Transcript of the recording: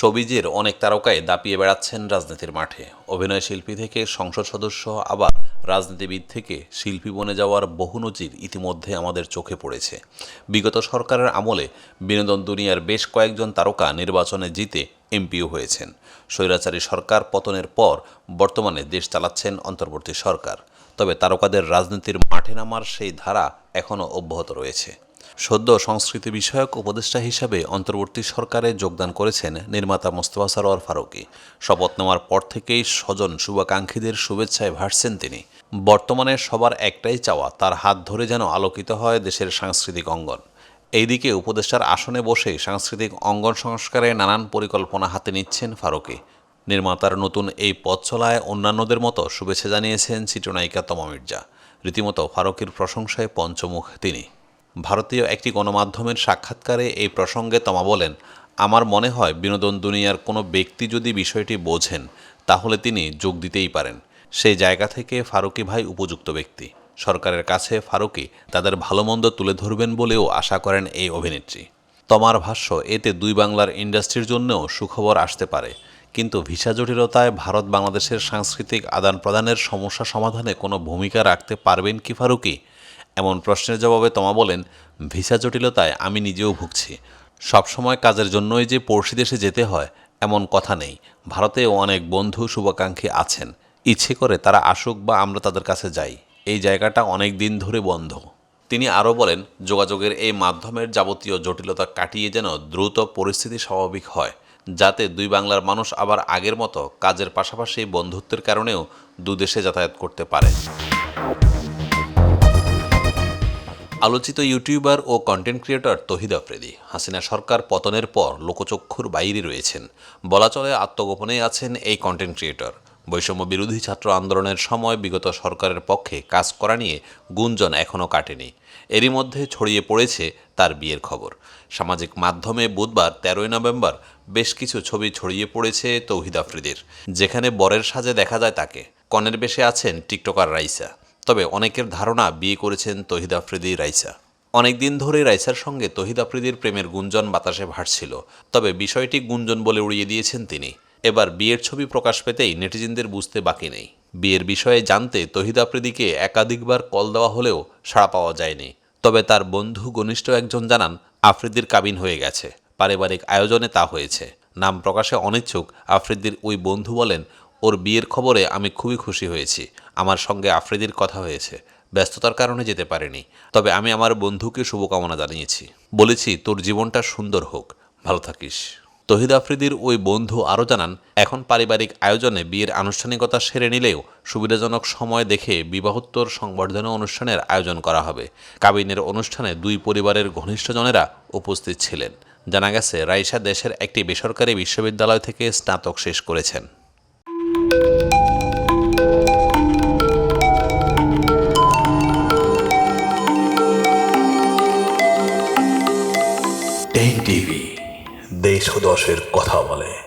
সবিজের অনেক তারকায় দাপিয়ে বেড়াচ্ছেন রাজনীতির মাঠে। অভিনয় শিল্পী থেকে সংসদ সদস্য, আবার রাজনীতিবিদ থেকে শিল্পী বনে যাওয়ার বহু নজির ইতিমধ্যে আমাদের চোখে পড়েছে। বিগত সরকারের আমলে বিনোদন দুনিয়ার বেশ কয়েকজন তারকা নির্বাচনে জিতে এমপিও হয়েছেন। স্বৈরাচারী সরকার পতনের পর বর্তমানে দেশ চালাচ্ছেন অন্তর্বর্তী সরকার। তবে তারকাদের রাজনীতির মাঠে নামার সেই ধারা এখনও অব্যাহত রয়েছে। সদ্য সংস্কৃতি বিষয়ক উপদেষ্টা হিসাবে অন্তর্বর্তী সরকারে যোগদান করেছেন নির্মাতা মোস্তফা সরোয়ার ফারুকী। শপথ নেওয়ার পর থেকেই স্বজন শুভাকাঙ্ক্ষীদের শুভেচ্ছায় ভাসছেন তিনি। বর্তমানে সবার একটাই চাওয়া, তার হাত ধরে যেন আলোকিত হয় দেশের সাংস্কৃতিক অঙ্গন। এইদিকে উপদেষ্টার আসনে বসে সাংস্কৃতিক অঙ্গন সংস্কারে নানান পরিকল্পনা হাতে নিচ্ছেন ফারুকী। নির্মাতার নতুন এই পথ চলায় অন্যান্যদের মতো শুভেচ্ছা জানিয়েছেন চিত্রনায়িকা তমা মির্জা। রীতিমতো ফারুকের প্রশংসায় পঞ্চমুখ তিনি। ভারতীয় একটি গণমাধ্যমের সাক্ষাৎকারে এই প্রসঙ্গে তমা বলেন, আমার মনে হয় বিনোদন দুনিয়ার কোনো ব্যক্তি যদি বিষয়টি বোঝেন, তাহলে তিনি যোগ দিতেই পারেন। সেই জায়গা থেকে ফারুকি ভাই উপযুক্ত ব্যক্তি। সরকারের কাছে ফারুকি তাদের ভালো মন্দ তুলে ধরবেন বলেও আশা করেন এই অভিনেত্রী। তমার ভাষ্য, এতে দুই বাংলার ইন্ডাস্ট্রির জন্যও সুখবর আসতে পারে। কিন্তু ভিসা জটিলতায় ভারত বাংলাদেশের সাংস্কৃতিক আদান প্রদানের সমস্যা সমাধানে কোনো ভূমিকা রাখতে পারবেন কি ফারুকি? এমন প্রশ্নের জবাবে তমা বলেন, ভিসা জটিলতায় আমি নিজেও ভুগছি। সবসময় কাজের জন্যই যে পড়শি দেশে যেতে হয়, এমন কথা নেই। ভারতেও অনেক বন্ধু শুভাকাঙ্ক্ষী আছেন। ইচ্ছে করে তারা আসুক বা আমরা তাদের কাছে যাই। এই জায়গাটা অনেক দিন ধরে বন্ধ। তিনি আরও বলেন, যোগাযোগের এই মাধ্যমের যাবতীয় জটিলতা কাটিয়ে যেন দ্রুত পরিস্থিতি স্বাভাবিক হয়, যাতে দুই বাংলার মানুষ আবার আগের মতো কাজের পাশাপাশি বন্ধুত্বের কারণেও দুদেশে যাতায়াত করতে পারে। আলোচিত ইউটিউবার ও কন্টেন্ট ক্রিয়েটর তহিদ আফ্রিদি। হাসিনা সরকার পতনের পর লোকচক্ষুর বাইরে রয়েছেন। বলা চলে আত্মগোপনে আছেন এই কন্টেন্ট ক্রিয়েটর বৈষম্য বিরোধী ছাত্র আন্দোলনের সময় বিগত সরকারের পক্ষে কাজ করা নিয়ে গুঞ্জন এখনও কাটেনি। এরই মধ্যে ছড়িয়ে পড়েছে তার বিয়ের খবর। সামাজিক মাধ্যমে বুধবার তেরোই নভেম্বর বেশ কিছু ছবি ছড়িয়ে পড়েছে তৌহিদ আফ্রিদির, যেখানে বরের সাজে দেখা যায় তাকে। কনের বেশে আছেন টিকটকার রাইসা। তবে অনেকের ধারণা বিয়ে করেছেন তহিদ আফ্রিদি, রাইসা। অনেকদিন ধরে রাইসার সঙ্গে তহিদ আফ্রিদির প্রেমের গুঞ্জন বাতাসে ভাসছিল। তবে বিষয়টি গুঞ্জন বলে উড়িয়ে দিয়েছেন তিনি। এবার বিয়ের ছবি প্রকাশ পেতেই নেটিজেনদের বুঝতে বাকি নেই। বিয়ের বিষয়ে জানতে তহিদ আফ্রিদিকে একাধিকবার কল দেওয়া হলেও সাড়া পাওয়া যায়নি। তবে তার বন্ধু ঘনিষ্ঠ একজন জানান, আফ্রিদির কাবিন হয়ে গেছে। পারিবারিক আয়োজনে তা হয়েছে। নাম প্রকাশে অনিচ্ছুক, আফ্রিদির ওই বন্ধু বলেন ওর বিয়ের খবরে আমি খুবই খুশি হয়েছি। আমার সঙ্গে আফ্রিদির কথা হয়েছে। ব্যস্ততার কারণে যেতে পারিনি। তবে আমি আমার বন্ধুকে শুভকামনা জানিয়েছি। বলেছি, তোর জীবনটা সুন্দর হোক। ভালো থাকিস। তহিদ আফ্রিদির ওই বন্ধু আরও জানান, এখন পারিবারিক আয়োজনে বিয়ের আনুষ্ঠানিকতা সেরে নিলেও সুবিধাজনক সময় দেখে বিবাহোত্তর সংবর্ধনা অনুষ্ঠানের আয়োজন করা হবে। কাবিনের অনুষ্ঠানে দুই পরিবারের ঘনিষ্ঠজনেরা উপস্থিত ছিলেন। জানা গেছে, রাইসা দেশের একটি বেসরকারি বিশ্ববিদ্যালয় থেকে স্নাতক শেষ করেছেন। টেন টিভি দেশ ও দশের কথা বলে।